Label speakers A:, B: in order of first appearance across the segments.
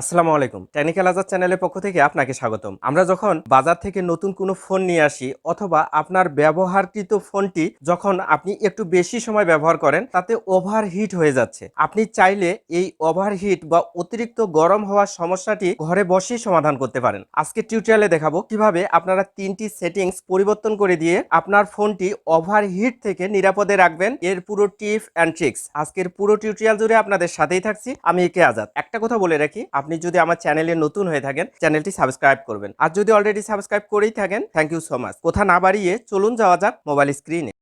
A: আসসালামু আলাইকুম। টেকনিক্যাল আজাদ চ্যানেলের পক্ষ থেকে আপনাকে স্বাগতম। আমরা যখন বাজার থেকে নতুন কোনো ফোন নিয়ে আসি অথবা আপনার ব্যবহারকৃত ফোনটি যখন আপনি একটু বেশি সময় ব্যবহার করেন, তাতে ওভারহিট হয়ে যাচ্ছে। আপনি চাইলে এই ওভারহিট বা অতিরিক্ত গরম হওয়ার সমস্যাটি ঘরে বসেই সমাধান করতে পারেন। আজকে টিউটোরিয়ালে দেখাবো কীভাবে আপনারা তিনটি সেটিংস পরিবর্তন করে দিয়ে আপনার ফোনটি ওভারহিট থেকে নিরাপদে রাখবেন। এর পুরো টিপ অ্যান্ড ট্রিক্স আজকের পুরো টিউটোরিয়াল জুড়ে আপনাদের সাথেই থাকছি। আমি একে আজাদ। একটা কথা বলে রাখি আপনি যদি আমার চ্যানেলে নতুন হয়ে থাকেন, চ্যানেলটি সাবস্ক্রাইব করবেন। আর যদি অলরেডি সাবস্ক্রাইব করেই থাকেন থ্যাংক ইউ সো মাচ কোথা না বাড়িয়ে চলুন যাওয়া যাক মোবাইল স্ক্রিনে।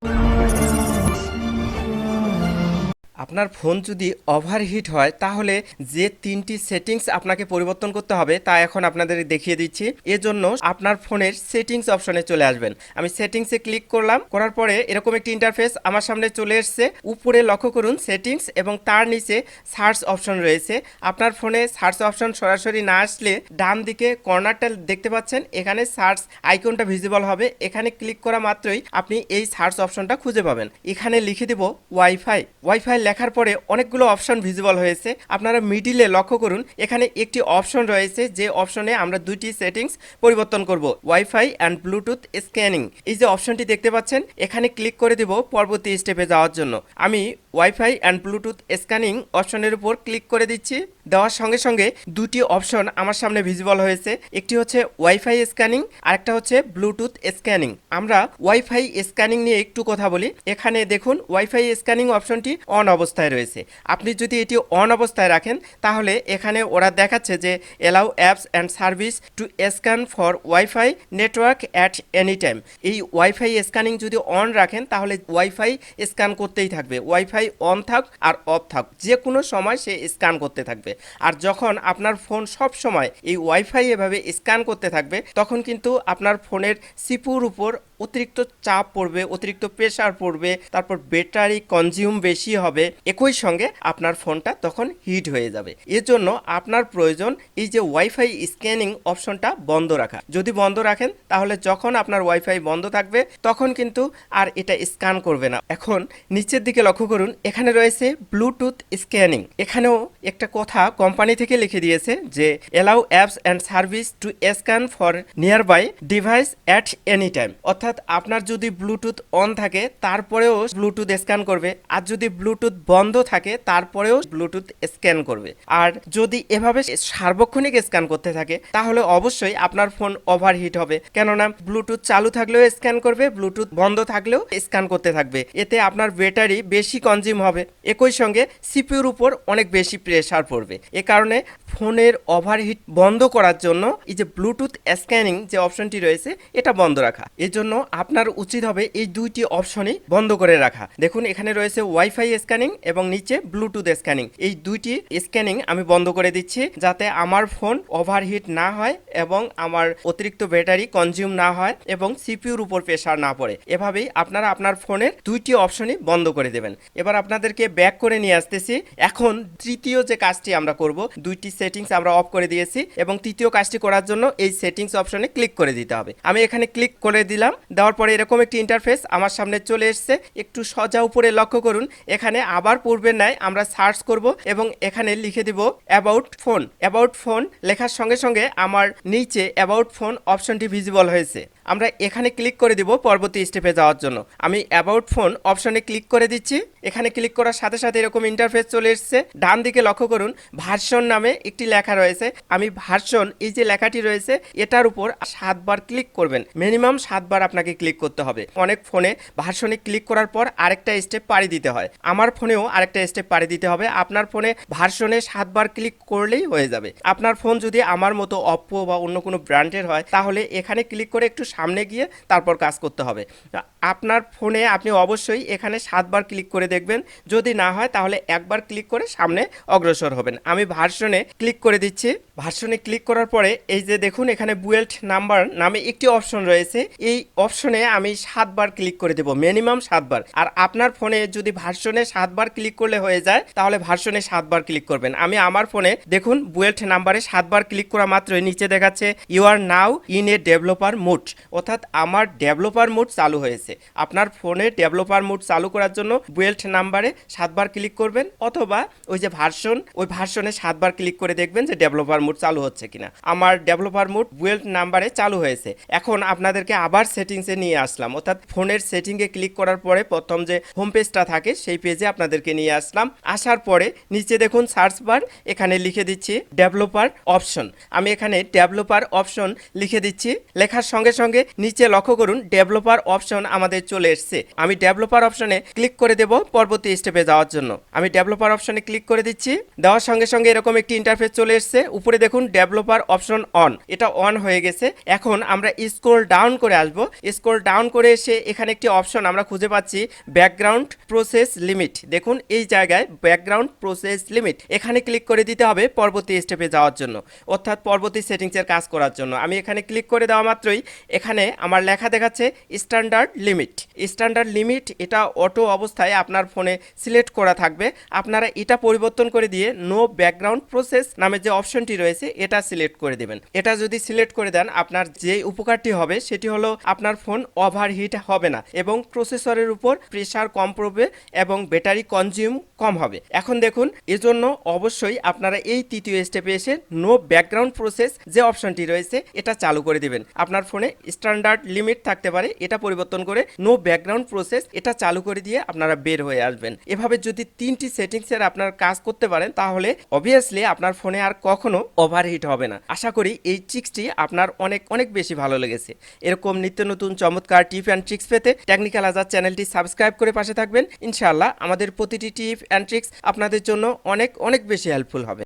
A: আপনার ফোন যদি ওভারহিট হয়, তাহলে যে তিনটি সেটিংস আপনাকে পরিবর্তন করতে হবে, তা এখন আপনাদের দেখিয়ে দিচ্ছি। এজন্য আপনার ফোনের সেটিংস অপশনে চলে আসবেন। আমি সেটিংসে ক্লিক করলাম, করার পরে এরকম একটি ইন্টারফেস আমার সামনে চলে এসছে। উপরে লক্ষ্য করুন সেটিংস এবং তার নিচে সার্চ অপশন রয়েছে। আপনার ফোনে সার্চ অপশন সরাসরি না আসলে ডান দিকে কর্নারটা দেখতে পাচ্ছেন, এখানে সার্চ আইকনটা ভিজিবল হবে। এখানে ক্লিক করা মাত্রই আপনি এই সার্চ অপশনটা খুঁজে পাবেন। এখানে লিখে দেব ওয়াইফাই ওয়াইফাই লেখার পরে অনেকগুলো অপশন ভিজিবল হয়েছে। আপনারা মিডিলে লক্ষ্য করুন, এখানে একটি অপশন রয়েছে যে অপশনে আমরা দুইটি সেটিংস পরিবর্তন করব ওয়াইফাই অ্যান্ড ব্লুটুথ স্ক্যানিং এই যে অপশনটি দেখতে পাচ্ছেন, এখানে ক্লিক করে দেব পরবর্তী স্টেপে যাওয়ার জন্য। আমি ওয়াইফাই অ্যান্ড ব্লুটুথ স্ক্যানিং অপশনের উপর ক্লিক করে দিচ্ছি। দেওয়ার সঙ্গে সঙ্গে দুটি অপশন আমার সামনে ভিজিবল হয়েছে, একটি হচ্ছে ওয়াইফাই স্ক্যানিং আরেকটা হচ্ছে ব্লুটুথ স্ক্যানিং আমরা ওয়াইফাই স্ক্যানিং নিয়ে একটু কথা বলি। এখানে দেখুন ওয়াইফাই স্ক্যানিং অপশনটি অন অবস্থায় রয়েছে। আপনি যদি এটি অন অবস্থায় রাখেন, তাহলে এখানে ওরা দেখাচ্ছে যে allow apps and service to scan for wifi network at any time. এই ওয়াইফাই স্ক্যানিং যদি অন রাখেন, তাহলে ওয়াইফাই স্ক্যান করতেই থাকবে। ওয়াইফাই অন থাক আর অফ থাক। যে কোনো সময় সে স্ক্যান করতে থাকবে। আর যখন আপনার ফোন সব সময় এই ওয়াইফাই এভাবে স্ক্যান করতে থাকবে, তখন কিন্তু আপনার ফোনের সিপুর উপর অতিরিক্ত চাপ পড়বে, অতিরিক্ত প্রেশার পড়বে, তারপর ব্যাটারি কনজিউম বেশি হবে, একই সঙ্গে আপনার ফোনটা তখন হিট হয়ে যাবে। এজন্য আপনার প্রয়োজন এই যে ওয়াইফাই স্ক্যানিং অপশনটা বন্ধ রাখা। যদি বন্ধ রাখেন, তাহলে যখন আপনার ওয়াইফাই বন্ধ থাকবে, তখন কিন্তু আর এটা স্ক্যান করবে না। এখন নিচের দিকে লক্ষ্য করুন, এখানে রয়েছে ব্লুটুথ স্ক্যানিং এখানেও একটা কথা কোম্পানি থেকে লিখে দিয়েছে যে allow apps and service to scan for nearby device at any time অর্থাৎ আপনার যদি ব্লুটুথ অন থাকে, তারপরেও ব্লুটুথ স্ক্যান করবে। আর যদি ব্লুটুথ বন্ধ থাকে, তারপরেও ব্লুটুথ স্ক্যান করবে। আর যদি এভাবে সার্বক্ষণিক স্ক্যান করতে থাকে, তাহলে অবশ্যই আপনার ফোন ওভারহিট হবে। কেননা ব্লুটুথ চালু থাকলেও স্ক্যান করবে ব্লুটুথ বন্ধ থাকলেও স্ক্যান করতে থাকবে। এতে আপনার ব্যাটারি বেশি কনজিউম হবে। একই সঙ্গে সিপিউর উপর অনেক বেশি প্রেসার পড়বে। এ কারণে ফোনের ওভারহিট বন্ধ করার জন্য এই যে ব্লুটুথ স্ক্যানিং যে অপশনটি রয়েছে, এটা বন্ধ রাখা। এর জন্য আপনার উচিত হবে এই দুইটি অপশনই বন্ধ করে রাখা। দেখুন, এখানে রয়েছে ওয়াইফাই স্ক্যানিং এবং নিচে ব্লুটুথ স্ক্যানিং এই দুইটি স্ক্যানিং আমি বন্ধ করে দিচ্ছি যাতে আমার ফোন ওভারহিট না হয় এবং আমার অতিরিক্ত ব্যাটারি কনজিউম না হয় এবং সিপিউর উপর প্রেশার না পড়ে। এভাবেই আপনারা আপনার ফোনের দুইটি অপশনই বন্ধ করে দেবেন। এবার আপনাদেরকে ব্যাক করে নিয়ে আসতেছি। এখন তৃতীয় যে কাজটি আমরা করব, দুইটি সেটিংস আমরা অফ করে দিয়েছি এবং তৃতীয় কাজটি করার জন্য এই সেটিংস অপশনে ক্লিক করে দিতে হবে। আমি এখানে ক্লিক করে দিলাম। দেওয়ার পরে এরকম একটি ইন্টারফেস আমার সামনে চলে এসছে। একটু সজা উপরে লক্ষ্য করুন। এখানে আবার পূর্বের ন্যায় আমরা সার্চ করব এবং এখানে লিখে দিব অ্যাবাউট ফোন অ্যাবাউট ফোন লেখার সঙ্গে সঙ্গে আমার নিচে অ্যাবাউট ফোন অপশনটি ভিজিবল হয়েছে। আমরা এখানে ক্লিক করে দিব পরবর্তী স্টেপে যাওয়ার জন্য। আমি অ্যাবাউট ফোন অপশনে ক্লিক করে দিচ্ছি। এখানে ক্লিক করার সাথে সাথে এরকম ইন্টারফেস চলে এসেছে। ডান দিকে লক্ষ্য করুন ভার্সন নামে একটি লেখা রয়েছে। আমি ভার্সন এই যে লেখাটি রয়েছে, এটার উপর সাতবার ক্লিক করবেন। মিনিমাম সাতবার আপনাকে ক্লিক করতে হবে। অনেক ফোনে ভার্সনে ক্লিক করার পর আরেকটা স্টেপ পাড়ি দিতে হয়। আমার ফোনেও আরেকটা স্টেপ পাড়ি দিতে হবে। আপনার ফোনে ভার্সনে সাতবার ক্লিক করলেই হয়ে যাবে। আপনার ফোন যদি আমার মতো অপ্পো বা অন্য কোনো ব্র্যান্ডের হয়, তাহলে এখানে ক্লিক করে একটু সামনে গিয়ে তারপর কাজ করতে হবে। আপনার ফোনে আপনি অবশ্যই এখানে সাতবার ক্লিক করে দেখবেন। যদি না হয় তাহলে একবার ক্লিক করে সামনে অগ্রসর হবেন। আমি ভার্সনে ক্লিক করে দিচ্ছি। ভার্সনে ক্লিক করার পরে এই যে দেখুন এখানে বুয়েল্ট নাম্বার নামে একটি অপশন রয়েছে। এই অপশনে আমি সাতবার ক্লিক করে দেবো, মিনিমাম সাতবার। আর আপনার ফোনে যদি ভার্সনে সাতবার ক্লিক করলে হয়ে যায়, তাহলে ভার্সনে সাতবার ক্লিক করবেন। আমি আমার ফোনে দেখুন বুয়েল্ট নাম্বারে সাতবার ক্লিক করা মাত্রই নিচে দেখাচ্ছে you are now in a developer mode অর্থাৎ আমার ডেভেলপার মোড চালু হয়েছে। আপনার ফোনে ডেভেলপার মোড চালু করার জন্য বুয়েল্ট নাম্বারে সাতবার ক্লিক করবেন অথবা ওই যে ভার্সন, ওই ভার্সনে সাতবার ক্লিক করে দেখবেন যে ডেভেলপার মোড চালু হচ্ছে কিনা। আমার ডেভেলপার মোড বুয়েল্ট নাম্বারে চালু হয়েছে। এখন আপনাদেরকে আবার সেটিংসে নিয়ে আসলাম। অর্থাৎ ফোনের সেটিংয়ে ক্লিক করার পরে প্রথম যে হোম পেজটা থাকে, সেই পেজে আপনাদেরকে নিয়ে আসলাম। আসার পরে নিচে দেখুন সার্চ বার, এখানে লিখে দিচ্ছি ডেভেলপার অপশন। আমি এখানে ডেভেলপার অপশন লিখে দিচ্ছি। লেখার সঙ্গে সঙ্গে নিচে লক্ষ্য করুন ডেভেলপার অপশন আমাদের চলে এসছে। আমি ডেভেলপার অপশনে ক্লিক করে দেব পরবর্তী স্টেপে যাওয়ার জন্য। আমি ডেভেলপার অপশনে ক্লিক করে দিচ্ছি। দেওয়ার সঙ্গে সঙ্গে এরকম একটি ইন্টারফেস চলে এসছে। উপরে দেখুন ডেভেলপার অপশন অন এটা অন হয়ে গেছে। এখন আমরা স্ক্রোল ডাউন করে আসব। স্ক্রোল ডাউন করে এসে এখানে একটি অপশন আমরা খুঁজে পাচ্ছি ব্যাকগ্রাউন্ড প্রসেস লিমিট দেখুন, এই জায়গায় ব্যাকগ্রাউন্ড প্রসেস লিমিট এখানে ক্লিক করে দিতে হবে পরবর্তী স্টেপে যাওয়ার জন্য। অর্থাৎ পরবর্তী সেটিংসের কাজ করার জন্য। আমি এখানে ক্লিক করে দেওয়া মাত্রই এখানে আমার লেখা দেখাচ্ছে স্ট্যান্ডার্ড লিমিট। স্ট্যান্ডার্ড লিমিট, এটা অটো অবস্থায় আপনার ফোনে সিলেক্ট করা থাকবে। আপনারা এটা পরিবর্তন করে দিয়ে নো ব্যাকগ্রাউন্ড প্রসেস নামে যে অপশনটি রয়েছে, এটা সিলেক্ট করে দেবেন। এটা যদি সিলেক্ট করে দেন, আপনার যে উপকারটি হবে, সেটি হলো আপনার ফোন ওভারহিট হবে না এবং প্রসেসরের উপর প্রেশার কম পড়বে এবং ব্যাটারি কনজিউম কম হবে। এখন দেখুন, এজন্য অবশ্যই আপনারা এই তৃতীয় স্টেপে এসে নো ব্যাকগ্রাউন্ড প্রসেস যে অপশনটি রয়েছে, এটা চালু করে দিবেন। আপনার ফোনে স্ট্যান্ডার্ড লিমিট থাকতে পারে, এটা পরিবর্তন করে নো ব্যাকগ্রাউন্ড প্রসেস এটা চালু করে দিয়ে আপনারা বের হয়ে আসবেন। এভাবে যদি তিনটি সেটিংসের আপনার কাজ করতে পারেন, তাহলে অবভিয়াসলি আপনার ফোনে আর কখনো ওভারহিট হবে না। আশা করি এই ট্রিক্সটি আপনার অনেক অনেক বেশি ভালো লেগেছে। এরকম নিত্য নতুন চমৎকার টিপ অ্যান্ড ট্রিক্স পেতে টেকনিক্যাল আজাদ চ্যানেলটি সাবস্ক্রাইব করে পাশে থাকবেন। ইনশাআল্লাহ আমাদের প্রতিটি টিপ অ্যান্ড ট্রিক্স আপনাদের জন্য অনেক অনেক বেশি হেল্পফুল হবে।